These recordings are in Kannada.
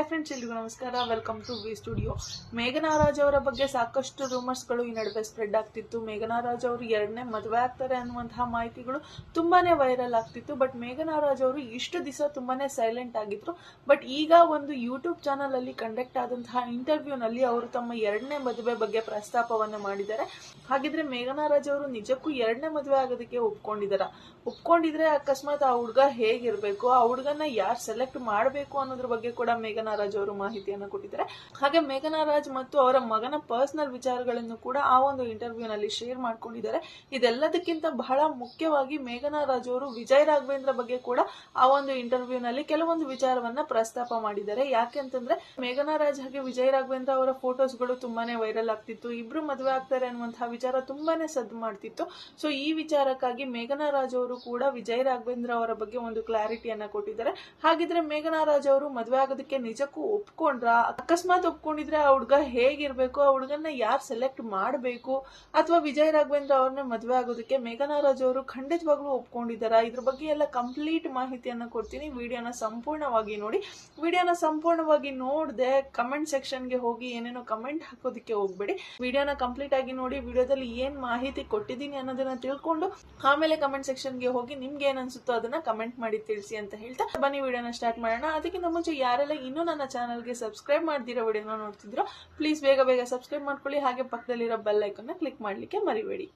ಹಾಯ್ ಫ್ರೆಂಡ್ಸ್ ಎಲ್ರಿಗೂ ನಮಸ್ಕಾರ. ವೆಲ್ಕಮ್ ಟು ವಿ ಸ್ಟುಡಿಯೋ ಮೇಘನಾ ರಾಜ್ ಅವರ ಬಗ್ಗೆ ಸಾಕಷ್ಟು ರೂಮರ್ಸ್ಗಳು ಈ ನಡುವೆ ಸ್ಪ್ರೆಡ್ ಆಗ್ತಿತ್ತು. ಮೇಘನಾ ರಾಜ್ ಅವರು ಎರಡನೇ ಮದುವೆ ಆಗ್ತಾರೆ ಅನ್ನುವಂತಹ ಮಾಹಿತಿಗಳು ತುಂಬಾನೇ ವೈರಲ್ ಆಗ್ತಿತ್ತು. ಬಟ್ ಮೇಘನಾ ರಾಜ್ ಅವರು ಇಷ್ಟು ದಿವಸ ತುಂಬಾನೇ ಸೈಲೆಂಟ್ ಆಗಿದ್ರು. ಬಟ್ ಈಗ ಒಂದು ಯೂಟ್ಯೂಬ್ ಚಾನಲ್ ಅಲ್ಲಿ ಕಂಡಕ್ಟ್ ಆದಂತಹ ಇಂಟರ್ವ್ಯೂನಲ್ಲಿ ಅವರು ತಮ್ಮ ಎರಡನೇ ಮದುವೆ ಬಗ್ಗೆ ಪ್ರಸ್ತಾಪವನ್ನು ಮಾಡಿದ್ದಾರೆ. ಹಾಗಿದ್ರೆ ಮೇಘನಾ ರಾಜ್ ಅವರು ನಿಜಕ್ಕೂ ಎರಡನೇ ಮದುವೆ ಆಗೋದಕ್ಕೆ ಒಪ್ಕೊಂಡಿದಾರ ಒಪ್ಕೊಂಡಿದ್ರೆ ಅಕಸ್ಮಾತ್ ಆ ಹುಡುಗ ಹೇಗಿರ್ಬೇಕು? ಆ ಹುಡುಗನ ಯಾರು ಸೆಲೆಕ್ಟ್ ಮಾಡಬೇಕು ಅನ್ನೋದ್ರ ಬಗ್ಗೆ ಕೂಡ ಮೇಘನಾ ರಾಜ್ ಅವರು ಮಾಹಿತಿಯನ್ನು ಕೊಟ್ಟಿದ್ದಾರೆ. ಹಾಗೆ ಮೇಘನಾ ರಾಜ್ ಮತ್ತು ಅವರ ಮಗನ ಪರ್ಸನಲ್ ವಿಚಾರಗಳನ್ನು ಕೂಡ ಆ ಒಂದು ಇಂಟರ್ವ್ಯೂನಲ್ಲಿ ಶೇರ್ ಮಾಡ್ಕೊಂಡಿದ್ದಾರೆ. ಇದೆಲ್ಲದಕ್ಕಿಂತ ಬಹಳ ಮುಖ್ಯವಾಗಿ ಮೇಘನಾ ರಾಜ್ ಅವರು ವಿಜಯ್ ರಾಘವೇಂದ್ರ ಬಗ್ಗೆ ಕೂಡ ಆ ಒಂದು ಇಂಟರ್ವ್ಯೂನಲ್ಲಿ ಕೆಲವೊಂದು ವಿಚಾರವನ್ನ ಪ್ರಸ್ತಾಪ ಮಾಡಿದ್ದಾರೆ. ಯಾಕೆ ಅಂತಂದ್ರೆ ಮೇಘನಾ ರಾಜ್ ಹಾಗೆ ವಿಜಯ್ ರಾಘವೇಂದ್ರ ಅವರ ಫೋಟೋಸ್ಗಳು ತುಂಬಾನೇ ವೈರಲ್ ಆಗ್ತಿತ್ತು. ಇಬ್ರು ಮದುವೆ ಆಗ್ತಾರೆ ಅನ್ನುವಂತಹ ವಿಚಾರ ತುಂಬಾನೇ ಸದ್ದು ಮಾಡ್ತಿತ್ತು. ಸೊ ಈ ವಿಚಾರಕ್ಕಾಗಿ ಮೇಘನಾ ರಾಜ್ ಅವರು ಕೂಡ ವಿಜಯ್ ರಾಘವೇಂದ್ರ ಅವರ ಬಗ್ಗೆ ಒಂದು ಕ್ಲಾರಿಟಿಯನ್ನ ಕೊಟ್ಟಿದ್ದಾರೆ. ಹಾಗಿದ್ರೆ ಮೇಘನಾ ರಾಜ್ ಅವರು ಮದುವೆ ಆಗೋದಕ್ಕೆ ನಿಜಕ್ಕೂ ಒಪ್ಕೊಂಡ್ರ? ಅಕಸ್ಮಾತ್ ಒಪ್ಕೊಂಡಿದ್ರೆ ಆ ಹುಡ್ಗ ಹೇಗಿರ್ಬೇಕು? ಆ ಹುಡುಗನ್ನ ಯಾರು ಸೆಲೆಕ್ಟ್ ಮಾಡಬೇಕು? ಅಥವಾ ವಿಜಯ್ ರಾಘವೇಂದ್ರ ಅವ್ರನ್ನ ಮದುವೆ ಆಗೋದಕ್ಕೆ ಮೇಘನಾ ರಾಜ್ ಅವರು ಖಂಡಿತವಾಗ್ಲೂ ಒಪ್ಕೊಂಡಿದ್ದಾರಾ? ಇದ್ರ ಬಗ್ಗೆ ಎಲ್ಲ ಕಂಪ್ಲೀಟ್ ಮಾಹಿತಿಯನ್ನ ಕೊಡ್ತೀನಿ. ವಿಡಿಯೋನ ಸಂಪೂರ್ಣವಾಗಿ ನೋಡಿ. ವಿಡಿಯೋನ ಸಂಪೂರ್ಣವಾಗಿ ನೋಡದೆ ಕಮೆಂಟ್ ಸೆಕ್ಷನ್ಗೆ ಹೋಗಿ ಏನೇನೋ ಕಮೆಂಟ್ ಹಾಕೋದಕ್ಕೆ ಹೋಗ್ಬೇಡಿ. ವಿಡಿಯೋನ ಕಂಪ್ಲೀಟ್ ಆಗಿ ನೋಡಿ, ವಿಡಿಯೋದಲ್ಲಿ ಏನ್ ಮಾಹಿತಿ ಕೊಟ್ಟಿದ್ದೀನಿ ಅನ್ನೋದನ್ನ ತಿಳ್ಕೊಂಡು ಆಮೇಲೆ ಕಮೆಂಟ್ ಸೆಕ್ಷನ್ಗೆ ಹೋಗಿ ನಿಮ್ಗೆ ಏನ್ ಅನ್ಸುತ್ತೋ ಅದನ್ನ ಕಮೆಂಟ್ ಮಾಡಿ ತಿಳಿಸಿ ಅಂತ ಹೇಳ್ತಾ ಬನ್ನಿ. ವಿಡಿಯೋನ ಸ್ಟಾರ್ಟ್ ಮಾಡೋಣ. ಅದಕ್ಕಿಂತ ಮುಂಚೆ ಯಾರೆಲ್ಲ ಇನ್ನೂ ನನ್ನ ಚಾನಲ್ಗೆ ಸಬ್ಸ್ಕ್ರೈಬ್ ಮಾಡ್ದಿರೋ ವಿಡಿಯೋನ ನೋಡ್ತಿದ್ರು ಪ್ಲೀಸ್ ಬೇಗ ಬೇಗ ಸಬ್ಸ್ಕ್ರೈಬ್ ಮಾಡ್ಕೊಳ್ಳಿ. ಹಾಗೆ ಪಕ್ಕದಲ್ಲಿರೋ ಬೆಲ್ ಐಕನ್ನ ಕ್ಲಿಕ್ ಮಾಡ್ಲಿಕ್ಕೆ ಮರಿಬೇಡಿ.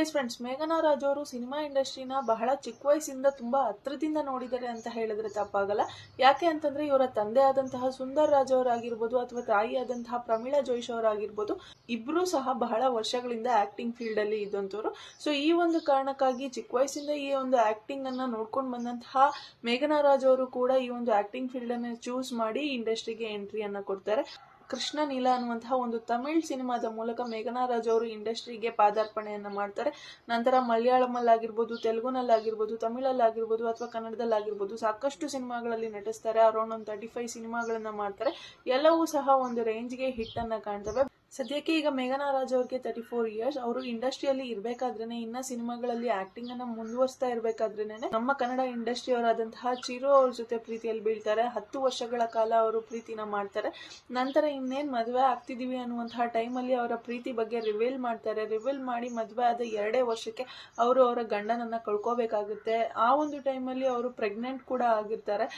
ಎಸ್ ಫ್ರೆಂಡ್ಸ್ ಮೇಘನಾ ರಾಜ್ ಅವರು ಸಿನಿಮಾ ಇಂಡಸ್ಟ್ರಿನ ಬಹಳ ಚಿಕ್ಕ ವಯಸ್ಸಿಂದ ತುಂಬಾ ಹತ್ರದಿಂದ ನೋಡಿದ್ದಾರೆ ಅಂತ ಹೇಳಿದ್ರೆ ತಪ್ಪಾಗಲ್ಲ. ಯಾಕೆ ಅಂತಂದ್ರೆ ಇವರ ತಂದೆ ಆದಂತಹ ಸುಂದರ್ ರಾಜ್ ಅವರಾಗಿರ್ಬೋದು ಅಥವಾ ತಾಯಿ ಆದಂತಹ ಪ್ರಮೀಳಾ ಜೋಯಿಶ್ ಅವರಾಗಿರ್ಬೋದು, ಇಬ್ರು ಸಹ ಬಹಳ ವರ್ಷಗಳಿಂದ ಆಕ್ಟಿಂಗ್ ಫೀಲ್ಡ್ ಅಲ್ಲಿ ಇದ್ದಂಥವ್ರು. ಸೊ ಈ ಒಂದು ಕಾರಣಕ್ಕಾಗಿ ಚಿಕ್ಕ ವಯಸ್ಸಿಂದ ಈ ಒಂದು ಆಕ್ಟಿಂಗ್ ಅನ್ನ ನೋಡ್ಕೊಂಡು ಬಂದಂತಹ ಮೇಘನಾ ರಾಜ್ ಅವರು ಕೂಡ ಈ ಒಂದು ಆಕ್ಟಿಂಗ್ ಫೀಲ್ಡ್ ಅನ್ನ ಚೂಸ್ ಮಾಡಿ ಇಂಡಸ್ಟ್ರಿಗೆ ಎಂಟ್ರಿಯನ್ನ ಕೊಡ್ತಾರೆ. ಕೃಷ್ಣ ನೀಲ ಅನ್ನುವಂತಹ ಒಂದು ತಮಿಳ್ ಸಿನಿಮಾದ ಮೂಲಕ ಮೇಘನಾ ರಾಜ್ ಅವರು ಇಂಡಸ್ಟ್ರಿಗೆ ಪಾದಾರ್ಪಣೆಯನ್ನು ಮಾಡ್ತಾರೆ. ನಂತರ ಮಲಯಾಳಮಲ್ಲಾಗಿರ್ಬೋದು, ತೆಲುಗುನಲ್ಲಾಗಿರ್ಬೋದು, ತಮಿಳಲ್ಲಾಗಿರ್ಬೋದು ಅಥವಾ ಕನ್ನಡದಲ್ಲಾಗಿರ್ಬೋದು ಸಾಕಷ್ಟು ಸಿನಿಮಾಗಳಲ್ಲಿ ನಟಿಸ್ತಾರೆ. ಅರೌಂಡ್ ಒಂದು ತರ್ಟಿ ಫೈವ್ ಸಿನಿಮಾಗಳನ್ನು ಮಾಡ್ತಾರೆ. ಎಲ್ಲವೂ ಸಹ ಒಂದು ರೇಂಜ್ಗೆ ಹಿಟ್ಟನ್ನು ಕಾಣ್ತವೆ. ಸದ್ಯಕ್ಕೆ ಈಗ ಮೇಘನಾ ರಾಜ್ ಅವ್ರಿಗೆ ತರ್ಟಿ ಫೋರ್ ಇಯರ್ಸ್ ಅವರು ಇಂಡಸ್ಟ್ರಿಯಲ್ಲಿ ಇರಬೇಕಾದ್ರೇ ಇನ್ನ ಸಿನಿಮಾಗಳಲ್ಲಿ ಆಕ್ಟಿಂಗ್ ಅನ್ನ ಮುಂದುವರಿಸ್ತಾ ಇರಬೇಕಾದ್ರೇನೆ, ನಮ್ಮ ಕನ್ನಡ ಇಂಡಸ್ಟ್ರಿ ಅವರಾದಂತಹ ಚಿರು ಅವ್ರ ಜೊತೆ ಪ್ರೀತಿಯಲ್ಲಿ ಬೀಳ್ತಾರೆ. ಹತ್ತು ವರ್ಷಗಳ ಕಾಲ ಅವರು ಪ್ರೀತಿನ ಮಾಡ್ತಾರೆ. ನಂತರ ಇನ್ನೇನ್ ಮದುವೆ ಆಗ್ತಿದೀವಿ ಅನ್ನುವಂತಹ ಟೈಮಲ್ಲಿ ಅವರ ಪ್ರೀತಿ ಬಗ್ಗೆ ರಿವೀಲ್ ಮಾಡ್ತಾರೆ. ರಿವೀಲ್ ಮಾಡಿ ಮದುವೆ ಆದ ಎರಡೇ ವರ್ಷಕ್ಕೆ ಅವರು ಅವರ ಗಂಡನನ್ನ ಕಳ್ಕೋಬೇಕಾಗುತ್ತೆ. ಆ ಒಂದು ಟೈಮಲ್ಲಿ ಅವರು ಪ್ರೆಗ್ನೆಂಟ್ ಕೂಡ ಆಗಿರ್ತಾರೆ.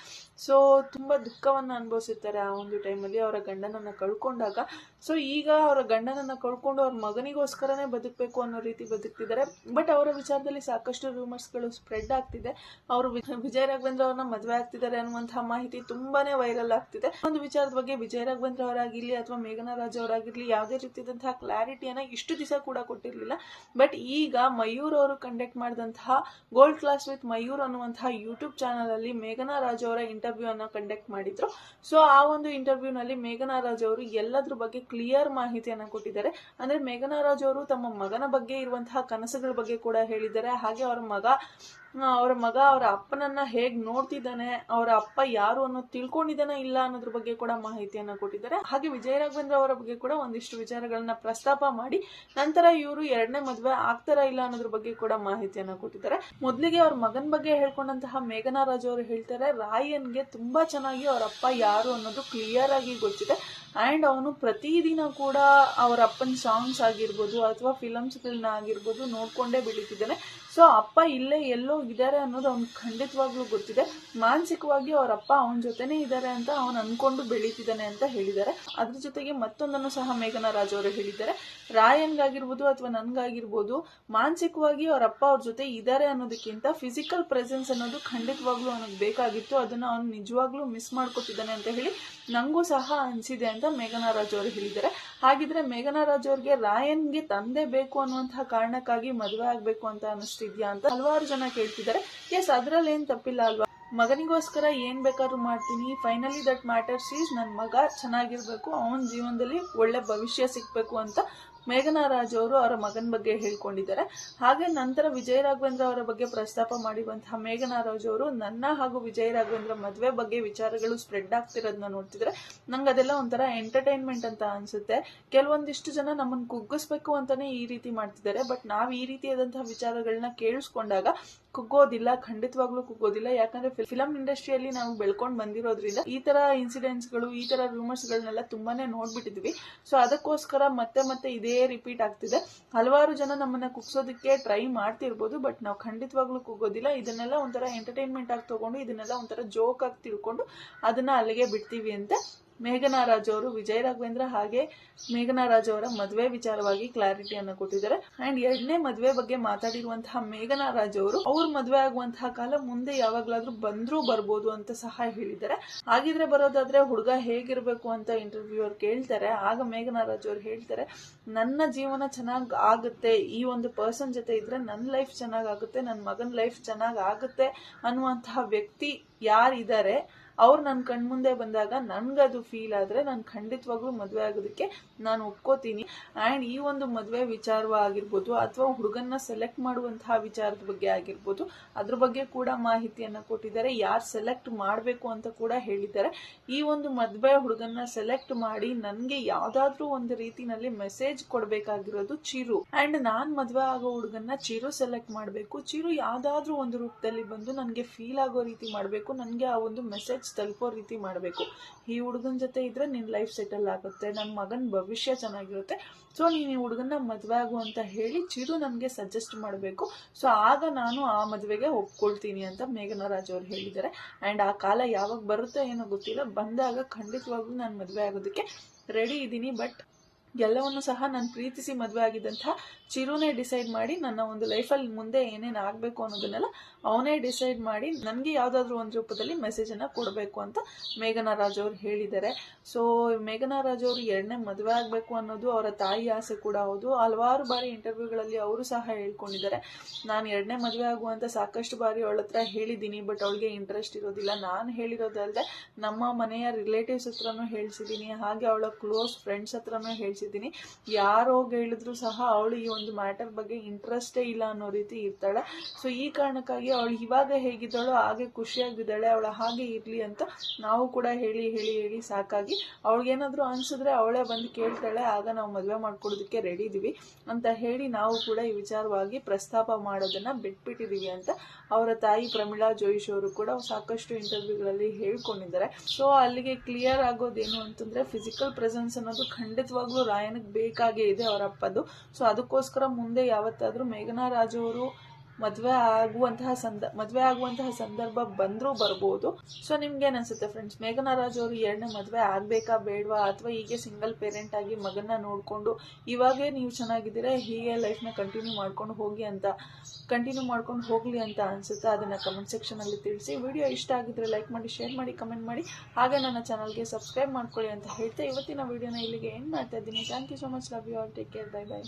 ಸೊ ತುಂಬಾ ದುಃಖವನ್ನ ಅನುಭವಿಸುತ್ತಾರೆ ಆ ಒಂದು ಟೈಮಲ್ಲಿ ಅವರ ಗಂಡನನ್ನ ಕಳ್ಕೊಂಡಾಗ. ಸೊ ಈಗ ಅವರ ಗಂಡನನ್ನ ಕಳ್ಕೊಂಡು ಅವ್ರ ಮಗನಿಗೋಸ್ಕರನೇ ಬದುಕಬೇಕು ಅನ್ನೋ ರೀತಿ ಬದುಕ್ತಿದ್ದಾರೆ. ಬಟ್ ಅವರ ವಿಚಾರದಲ್ಲಿ ಸಾಕಷ್ಟು ರೂಮರ್ಸ್ಗಳು ಸ್ಪ್ರೆಡ್ ಆಗ್ತಿದೆ. ಅವರು ವಿಜಯ ರಾಘವೇಂದ್ರ ಅವ್ರನ್ನ ಮದುವೆ ಆಗ್ತಿದ್ದಾರೆ ಅನ್ನುವಂತಹ ಮಾಹಿತಿ ತುಂಬಾನೇ ವೈರಲ್ ಆಗ್ತಿದೆ. ಒಂದು ವಿಚಾರದ ಬಗ್ಗೆ ವಿಜಯ ರಾಘವೇಂದ್ರ ಅವರಾಗಿರ್ಲಿ ಅಥವಾ ಮೇಘನಾ ರಾಜ್ ಅವರಾಗಿರ್ಲಿ ಯಾವುದೇ ರೀತಿಯಾದಂತಹ ಕ್ಲಾರಿಟಿಯನ್ನ ಇಷ್ಟು ದಿವಸ ಕೂಡ ಕೊಟ್ಟಿರ್ಲಿಲ್ಲ. ಬಟ್ ಈಗ ಮಯೂರ್ ಅವರು ಕಂಡಕ್ಟ್ ಮಾಡಿದಂತಹ ಗೋಲ್ಡ್ ಕ್ಲಾಸ್ ವಿತ್ ಮಯೂರ್ ಅನ್ನುವಂತಹ ಯೂಟ್ಯೂಬ್ ಚಾನಲ್ ಅಲ್ಲಿ ಮೇಘನಾ ರಾಜ್ ಅವರ ಇಂಟರ್ವ್ಯೂ ಅನ್ನ ಕಂಡಕ್ಟ್ ಮಾಡಿದ್ರು. ಸೊ ಆ ಒಂದು ಇಂಟರ್ವ್ಯೂ ನಲ್ಲಿ ಮೇಘನಾ ರಾಜ್ ಅವರು ಎಲ್ಲದ್ರ ಬಗ್ಗೆ ಕ್ಲಿಯರ್ ಮಾಹಿತಿಯನ್ನ ಕೊಟ್ಟಿದ್ದಾರೆ. ಅಂದ್ರೆ ಮೇಘನಾ ರಾಜ್ ಅವರು ತಮ್ಮ ಮಗನ ಬಗ್ಗೆ ಇರುವಂತಹ ಕನಸುಗಳ ಬಗ್ಗೆ ಕೂಡ ಹೇಳಿದ್ದಾರೆ. ಹಾಗೆ ಅವರ ಮಗ ಅವರ ಮಗ ಅವರ ಅಪ್ಪನನ್ನ ಹೇಗ್ ನೋಡ್ತಿದ್ದಾನೆ, ಅವರ ಅಪ್ಪ ಯಾರು ಅನ್ನೋದು ತಿಳ್ಕೊಂಡಿದ್ದಾನೆ ಇಲ್ಲ ಅನ್ನೋದ್ರ ಬಗ್ಗೆ ಕೂಡ ಮಾಹಿತಿಯನ್ನ ಕೊಟ್ಟಿದ್ದಾರೆ. ಹಾಗೆ ವಿಜಯ ರಾಘವೇಂದ್ರ ಅವರ ಬಗ್ಗೆ ಕೂಡ ಒಂದಿಷ್ಟು ವಿಚಾರಗಳನ್ನ ಪ್ರಸ್ತಾಪ ಮಾಡಿ, ನಂತರ ಇವರು ಎರಡನೇ ಮದುವೆ ಆಗ್ತಾರ ಇಲ್ಲ ಅನ್ನೋದ್ರ ಬಗ್ಗೆ ಕೂಡ ಮಾಹಿತಿಯನ್ನ ಕೊಟ್ಟಿದ್ದಾರೆ. ಮೊದಲಿಗೆ ಅವ್ರ ಮಗನ ಬಗ್ಗೆ ಹೇಳ್ಕೊಂಡಂತಹ ಮೇಘನಾ ರಾಜ್ ಅವರು ಹೇಳ್ತಾರೆ, ರಾಯನ್ಗೆ ತುಂಬಾ ಚೆನ್ನಾಗಿ ಅವರ ಅಪ್ಪ ಯಾರು ಅನ್ನೋದು ಕ್ಲಿಯರ್ ಆಗಿ ಗೊತ್ತಿದೆ. ಅಂಡ್ ಅವನು ಪ್ರತಿದಿನ ಕೂಡ ಅವರ ಅಪ್ಪನ ಸಾಂಗ್ಸ್ ಆಗಿರ್ಬೋದು ಅಥವಾ ಫಿಲಮ್ಸ್ಗಳನ್ನ ಆಗಿರ್ಬೋದು ನೋಡ್ಕೊಂಡೇ ಬೆಳೀತಿದ್ದಾನೆ. ಸೊ ಅಪ್ಪ ಇಲ್ಲೇ ಎಲ್ಲೋ ಇದ್ದಾರೆ ಅನ್ನೋದು ಅವ್ನು ಖಂಡಿತವಾಗ್ಲೂ ಗೊತ್ತಿದೆ. ಮಾನಸಿಕವಾಗಿ ಅವ್ರ ಅಪ್ಪ ಅವನ ಜೊತೆನೇ ಇದ್ದಾರೆ ಅಂತ ಅವನು ಅನ್ಕೊಂಡು ಬೆಳೀತಿದ್ದಾನೆ ಅಂತ ಹೇಳಿದ್ದಾರೆ. ಅದ್ರ ಜೊತೆಗೆ ಮತ್ತೊಂದನ್ನು ಸಹ ಮೇಘನಾ ರಾಜ್ ಅವರು ಹೇಳಿದ್ದಾರೆ. ರಾಯನ್ಗಾಗಿರ್ಬೋದು ಅಥವಾ ನನ್ಗಾಗಿರ್ಬೋದು, ಮಾನಸಿಕವಾಗಿ ಅವ್ರ ಅಪ್ಪ ಅವ್ರ ಜೊತೆ ಇದ್ದಾರೆ ಅನ್ನೋದಕ್ಕಿಂತ ಫಿಸಿಕಲ್ ಪ್ರೆಸೆನ್ಸ್ ಅನ್ನೋದು ಖಂಡಿತವಾಗ್ಲೂ ಅವನಿಗೆ ಬೇಕಾಗಿತ್ತು. ಅದನ್ನ ಅವನು ನಿಜವಾಗ್ಲೂ ಮಿಸ್ ಮಾಡ್ಕೊತಿದ್ದಾನೆ ಅಂತ ಹೇಳಿ ನಂಗೂ ಸಹ ಅನ್ಸಿದೆ ಅಂತ ಮೇಘನಾ ರಾಜ್ ಅವರು ಹೇಳಿದ್ದಾರೆ. ಹಾಗಿದ್ರೆ ಮೇಘನಾ ರಾಜ್ ಅವ್ರಿಗೆ ರಾಯನ್ಗೆ ತಂದೆ ಬೇಕು ಅನ್ನುವಂತಹ ಕಾರಣಕ್ಕಾಗಿ ಮದುವೆ ಆಗ್ಬೇಕು ಅಂತ ಅನಿಸ್ತಿದ್ಯಾ ಅಂತ ಹಲವಾರು ಜನ ಕೇಳ್ತಿದ್ದಾರೆ. ಎಸ್ ಅದ್ರಲ್ಲಿ ಏನ್ ತಪ್ಪಿಲ್ಲ ಅಲ್ವಾ? ಮಗನಿಗೋಸ್ಕರ ಏನ್ ಬೇಕಾದ್ರೂ ಮಾಡ್ತೀನಿ. ಫೈನಲಿ ದಟ್ ಮ್ಯಾಟರ್ಸ್ ಈಸ್ ನನ್ನ ಮಗ ಚೆನ್ನಾಗಿರ್ಬೇಕು. ಅವನ ಜೀವನದಲ್ಲಿ ಒಳ್ಳೆ ಭವಿಷ್ಯ ಸಿಗ್ಬೇಕು ಅಂತ ಮೇಘನಾ ರಾಜ್ ಅವರು ಅವರ ಮಗನ ಬಗ್ಗೆ ಹೇಳ್ಕೊಂಡಿದ್ದಾರೆ. ಹಾಗೆ ನಂತರ ವಿಜಯ ರಾಘವೇಂದ್ರ ಅವರ ಬಗ್ಗೆ ಪ್ರಸ್ತಾಪ ಮಾಡಿರುವಂತಹ ಮೇಘನಾ ರಾಜ್ ಅವರು ನನ್ನ ಹಾಗೂ ವಿಜಯ ರಾಘವೇಂದ್ರ ಮದುವೆ ಬಗ್ಗೆ ವಿಚಾರಗಳು ಸ್ಪ್ರೆಡ್ ಆಗ್ತಿರೋದನ್ನ ನೋಡ್ತಿದ್ರೆ ನಂಗೆ ಅದೆಲ್ಲ ಒಂಥರ ಎಂಟರ್ಟೈನ್ಮೆಂಟ್ ಅಂತ ಅನ್ಸುತ್ತೆ. ಕೆಲವೊಂದಿಷ್ಟು ಜನ ನಮ್ಮನ್ನು ಕುಗ್ಗಿಸ್ಬೇಕು ಅಂತಾನೆ ಈ ರೀತಿ ಮಾಡ್ತಿದ್ದಾರೆ. ಬಟ್ ನಾವು ಈ ರೀತಿಯಾದಂತಹ ವಿಚಾರಗಳನ್ನ ಕೇಳಿಸ್ಕೊಂಡಾಗ ಕುಗ್ಗೋದಿಲ್ಲ, ಖಂಡಿತವಾಗ್ಲೂ ಕುಗ್ಗೋದಿಲ್ಲ. ಯಾಕಂದ್ರೆ ಫಿಲಂ ಇಂಡಸ್ಟ್ರಿಯಲ್ಲಿ ನಾವು ಬೆಳ್ಕೊಂಡು ಬಂದಿರೋದ್ರಿಂದ ಈ ತರ ಇನ್ಸಿಡೆಂಟ್ಸ್ಗಳು ಈ ತರ ರೂಮರ್ಸ್ಗಳನ್ನೆಲ್ಲ ತುಂಬಾನೇ ನೋಡ್ಬಿಟ್ಟಿದ್ವಿ. ಸೊ ಅದಕ್ಕೋಸ್ಕರ ಮತ್ತೆ ಮತ್ತೆ ಇದೇ ರಿಪೀಟ್ ಆಗ್ತಿದೆ. ಹಲವಾರು ಜನ ನಮ್ಮನ್ನ ಕುಗ್ಸೋದಕ್ಕೆ ಟ್ರೈ ಮಾಡ್ತಿರ್ಬೋದು ಬಟ್ ನಾವು ಖಂಡಿತವಾಗ್ಲೂ ಕುಗ್ಗೋದಿಲ್ಲ. ಇದನ್ನೆಲ್ಲ ಒಂಥರ ಎಂಟರ್ಟೈನ್ಮೆಂಟ್ ಆಗಿ ತಗೊಂಡು, ಇದನ್ನೆಲ್ಲ ಒಂಥರ ಜೋಕ್ ಆಗಿ ತಿಳ್ಕೊಂಡು ಅದನ್ನ ಅಲ್ಲಿಗೆ ಬಿಡ್ತೀವಿ ಅಂತ ಮೇಘನಾ ರಾಜ್ ಅವರು, ವಿಜಯ ರಾಘವೇಂದ್ರ ಹಾಗೆ ಮೇಘನಾ ರಾಜ್ ಅವರ ಮದುವೆ ವಿಚಾರವಾಗಿ ಕ್ಲಾರಿಟಿಯನ್ನು ಕೊಟ್ಟಿದ್ದಾರೆ. ಅಂಡ್ ಎರಡನೇ ಮದುವೆ ಬಗ್ಗೆ ಮಾತಾಡಿರುವಂತಹ ಮೇಘನಾ ರಾಜ್ ಅವರು, ಅವ್ರ ಮದುವೆ ಆಗುವಂತಹ ಕಾಲ ಮುಂದೆ ಯಾವಾಗ್ಲಾದ್ರೂ ಬಂದ್ರೂ ಬರ್ಬೋದು ಅಂತ ಸಹ ಹೇಳಿದ್ದಾರೆ. ಹಾಗಿದ್ರೆ ಬರೋದಾದ್ರೆ ಹುಡುಗ ಹೇಗಿರ್ಬೇಕು ಅಂತ ಇಂಟರ್ವ್ಯೂ ಅವ್ರು ಕೇಳ್ತಾರೆ. ಆಗ ಮೇಘನಾ ರಾಜ್ ಅವ್ರು ಹೇಳ್ತಾರೆ, ನನ್ನ ಜೀವನ ಚೆನ್ನಾಗ್ ಆಗುತ್ತೆ. ಈ ಒಂದು ಪರ್ಸನ್ ಜೊತೆ ಇದ್ರೆ ನನ್ನ ಲೈಫ್ ಚೆನ್ನಾಗಾಗುತ್ತೆ ನನ್ನ ಮಗನ ಲೈಫ್ ಚೆನ್ನಾಗಿ ಆಗುತ್ತೆ ಅನ್ನುವಂತಹ ವ್ಯಕ್ತಿ ಯಾರಿದ್ದಾರೆ ಅವ್ರು ನನ್ನ ಕಣ್ಮುಂದೆ ಬಂದಾಗ ನನ್ಗದು ಫೀಲ್ ಆದರೆ ನಾನು ಖಂಡಿತವಾಗ್ಲೂ ಮದುವೆ ಆಗೋದಕ್ಕೆ ನಾನು ಒಪ್ಕೋತೀನಿ. ಆ್ಯಂಡ್ ಈ ಒಂದು ಮದುವೆ ವಿಚಾರವಾಗಿರ್ಬೋದು ಅಥವಾ ಹುಡುಗನ್ನ ಸೆಲೆಕ್ಟ್ ಮಾಡುವಂತಹ ವಿಚಾರದ ಬಗ್ಗೆ ಆಗಿರ್ಬೋದು, ಅದ್ರ ಬಗ್ಗೆ ಕೂಡ ಮಾಹಿತಿಯನ್ನು ಕೊಟ್ಟಿದ್ದಾರೆ. ಯಾರು ಸೆಲೆಕ್ಟ್ ಮಾಡಬೇಕು ಅಂತ ಕೂಡ ಹೇಳಿದ್ದಾರೆ. ಈ ಒಂದು ಮದುವೆ ಹುಡುಗನ್ನ ಸೆಲೆಕ್ಟ್ ಮಾಡಿ ನನಗೆ ಯಾವುದಾದ್ರೂ ಒಂದು ರೀತಿನಲ್ಲಿ ಮೆಸೇಜ್ ಕೊಡಬೇಕಾಗಿರೋದು ಚಿರು. ಆ್ಯಂಡ್ ನಾನು ಮದುವೆ ಆಗೋ ಹುಡುಗನ್ನ ಚಿರು ಸೆಲೆಕ್ಟ್ ಮಾಡಬೇಕು. ಚಿರು ಯಾವುದಾದ್ರೂ ಒಂದು ರೂಪದಲ್ಲಿ ಬಂದು ನನಗೆ ಫೀಲ್ ಆಗೋ ರೀತಿ ಮಾಡಬೇಕು. ನನಗೆ ಆ ಒಂದು ಮೆಸೇಜ್ ತಲುಪೋ ರೀತಿ ಮಾಡಬೇಕು. ಈ ಹುಡುಗನ ಜೊತೆ ಇದ್ದರೆ ನಿನ್ನ ಲೈಫ್ ಸೆಟಲ್ ಆಗುತ್ತೆ ನನ್ನ ಮಗನ ಭವಿಷ್ಯ ಚೆನ್ನಾಗಿರುತ್ತೆ. ಸೊ ನೀನು ಈ ಹುಡುಗನ ಮದುವೆ ಆಗು ಅಂತ ಹೇಳಿ ಚಿರು ನನಗೆ ಸಜೆಸ್ಟ್ ಮಾಡಬೇಕು. ಸೊ ಆಗ ನಾನು ಆ ಮದುವೆಗೆ ಒಪ್ಕೊಳ್ತೀನಿ ಅಂತ ಮೇಘನರಾಜ್ ಅವ್ರು ಹೇಳಿದ್ದಾರೆ. ಆ್ಯಂಡ್ ಆ ಕಾಲ ಯಾವಾಗ ಬರುತ್ತೋ ಏನೋ ಗೊತ್ತಿಲ್ಲ. ಬಂದಾಗ ಖಂಡಿತವಾಗ್ಲೂ ನಾನು ಮದುವೆ ಆಗೋದಕ್ಕೆ ರೆಡಿ ಇದ್ದೀನಿ ಬಟ್ ಎಲ್ಲವನ್ನು ಸಹ ನಾನು ಪ್ರೀತಿಸಿ ಮದುವೆ ಆಗಿದ್ದಂತಹ ಚಿರುನೇ ಡಿಸೈಡ್ ಮಾಡಿ ನನ್ನ ಒಂದು ಲೈಫಲ್ಲಿ ಮುಂದೆ ಏನೇನು ಆಗಬೇಕು ಅನ್ನೋದನ್ನೆಲ್ಲ ಅವನೇ ಡಿಸೈಡ್ ಮಾಡಿ ನನಗೆ ಯಾವುದಾದ್ರೂ ಒಂದು ರೂಪದಲ್ಲಿ ಮೆಸೇಜನ್ನು ಕೊಡಬೇಕು ಅಂತ ಮೇಘನಾ ರಾಜ್ ಅವರು ಹೇಳಿದ್ದಾರೆ. ಸೊ ಮೇಘನಾ ರಾಜ್ ಅವರು ಎರಡನೇ ಮದುವೆ ಆಗಬೇಕು ಅನ್ನೋದು ಅವರ ತಾಯಿ ಆಸೆ ಕೂಡ ಹೌದು. ಹಲವಾರು ಬಾರಿ ಇಂಟರ್ವ್ಯೂಗಳಲ್ಲಿ ಅವರು ಸಹ ಹೇಳ್ಕೊಂಡಿದ್ದಾರೆ. ನಾನು ಎರಡನೇ ಮದುವೆ ಆಗುವಂತ ಸಾಕಷ್ಟು ಬಾರಿ ಅವಳ ಹತ್ರ ಹೇಳಿದ್ದೀನಿ ಬಟ್ ಅವಳಿಗೆ ಇಂಟ್ರೆಸ್ಟ್ ಇರೋದಿಲ್ಲ. ನಾನು ಹೇಳಿರೋದಲ್ಲದೆ ನಮ್ಮ ಮನೆಯ ರಿಲೇಟಿವ್ಸ್ ಹತ್ರನೂ ಹೇಳಿಸಿದ್ದೀನಿ. ಹಾಗೆ ಅವಳ ಕ್ಲೋಸ್ ಫ್ರೆಂಡ್ಸ್ ಹತ್ರನೂ ಹೇಳ್ಸಿದ್ದೀನಿ. ಯಾರು ಯಾರೋಗ ಹೇಳಿದ್ರು ಸಹ ಅವಳು ಈ ಒಂದು ಮ್ಯಾಟರ್ ಬಗ್ಗೆ ಇಂಟ್ರೆಸ್ಟೇ ಇಲ್ಲ ಅನ್ನೋ ರೀತಿ ಇರ್ತಾಳೆ. ಸೊ ಈ ಕಾರಣಕ್ಕಾಗಿ ಅವಳು ಇವಾಗ ಹೇಗಿದ್ದಾಳೋ ಹಾಗೆ ಖುಷಿಯಾಗಿದ್ದಾಳೆ, ಅವಳು ಹಾಗೆ ಇರಲಿ ಅಂತ ನಾವು ಕೂಡ ಹೇಳಿ ಹೇಳಿ ಹೇಳಿ ಸಾಕಾಗಿ ಅವಳಿಗೇನಾದರೂ ಅನ್ಸಿದ್ರೆ ಅವಳೇ ಬಂದು ಕೇಳ್ತಾಳೆ, ಆಗ ನಾವು ಮದುವೆ ಮಾಡ್ಕೊಡೋದಕ್ಕೆ ರೆಡಿ ಇದೀವಿ ಅಂತ ಹೇಳಿ ನಾವು ಕೂಡ ಈ ವಿಚಾರವಾಗಿ ಪ್ರಸ್ತಾಪ ಮಾಡೋದನ್ನ ಬಿಟ್ಬಿಟ್ಟಿದ್ದೀವಿ ಅಂತ ಅವರ ತಾಯಿ ಪ್ರಮೀಳಾ ಜೋಯಿಶ್ ಅವರು ಕೂಡ ಸಾಕಷ್ಟು ಇಂಟರ್ವ್ಯೂಗಳಲ್ಲಿ ಹೇಳ್ಕೊಂಡಿದ್ದಾರೆ. ಸೊ ಅಲ್ಲಿಗೆ ಕ್ಲಿಯರ್ ಆಗೋದೇನು ಅಂತಂದ್ರೆ ಫಿಸಿಕಲ್ ಪ್ರೆಸೆನ್ಸ್ ಅನ್ನೋದು ಖಂಡಿತವಾಗ್ಲೂ ರಾಯನಿಗೆ ಬೇಕಾಗೇ ಇದೆ ಅವರಪ್ಪದು ಸೊ ಅದಕ್ಕೋಸ್ಕರ ಮುಂದೆ ಯಾವತ್ತಾದರೂ ಮೇಘನಾ ರಾಜವರು ಅವರು ಮದುವೆ ಆಗುವಂತಹ ಸಂದ, ಮದುವೆ ಆಗುವಂತಹ ಸಂದರ್ಭ ಬಂದರೂ ಬರ್ಬೋದು. ಸೊ ನಿಮ್ಗೆ ಅನ್ಸುತ್ತೆ ಫ್ರೆಂಡ್ಸ್ ಮೇಘನಾ ರಾಜ್ ಅವರು ಎರಡನೇ ಮದುವೆ ಆಗಬೇಕಾ, ಬೇಡವಾ? ಅಥವಾ ಹೀಗೆ ಸಿಂಗಲ್ ಪೇರೆಂಟ್ ಆಗಿ ಮಗನ್ನ ನೋಡಿಕೊಂಡು ಇವಾಗೇ ನೀವು ಚೆನ್ನಾಗಿದ್ದೀರಾ, ಹೀಗೆ ಲೈಫ್ನ ಕಂಟಿನ್ಯೂ ಮಾಡ್ಕೊಂಡು ಹೋಗಿ ಅಂತ ಕಂಟಿನ್ಯೂ ಮಾಡ್ಕೊಂಡು ಹೋಗ್ಲಿ ಅಂತ ಅನ್ಸುತ್ತೆ, ಅದನ್ನ ಕಮೆಂಟ್ ಸೆಕ್ಷನ್ ಅಲ್ಲಿ ತಿಳಿಸಿ. ವಿಡಿಯೋ ಇಷ್ಟ ಆಗಿದ್ರೆ ಲೈಕ್ ಮಾಡಿ ಶೇರ್ ಮಾಡಿ ಕಮೆಂಟ್ ಮಾಡಿ. ಹಾಗೆ ನನ್ನ ಚಾನಲ್ಗೆ ಸಬ್ಸ್ಕ್ರೈಬ್ ಮಾಡ್ಕೊಳ್ಳಿ ಅಂತ ಹೇಳ್ತಾ ಇವತ್ತಿನ ವಿಡಿಯೋನ ಇಲ್ಲಿಗೆ ಎಂಡ್ ಮಾಡ್ತಾ ಇದ್ದೀನಿ. Thank you so much love you all take care bye bye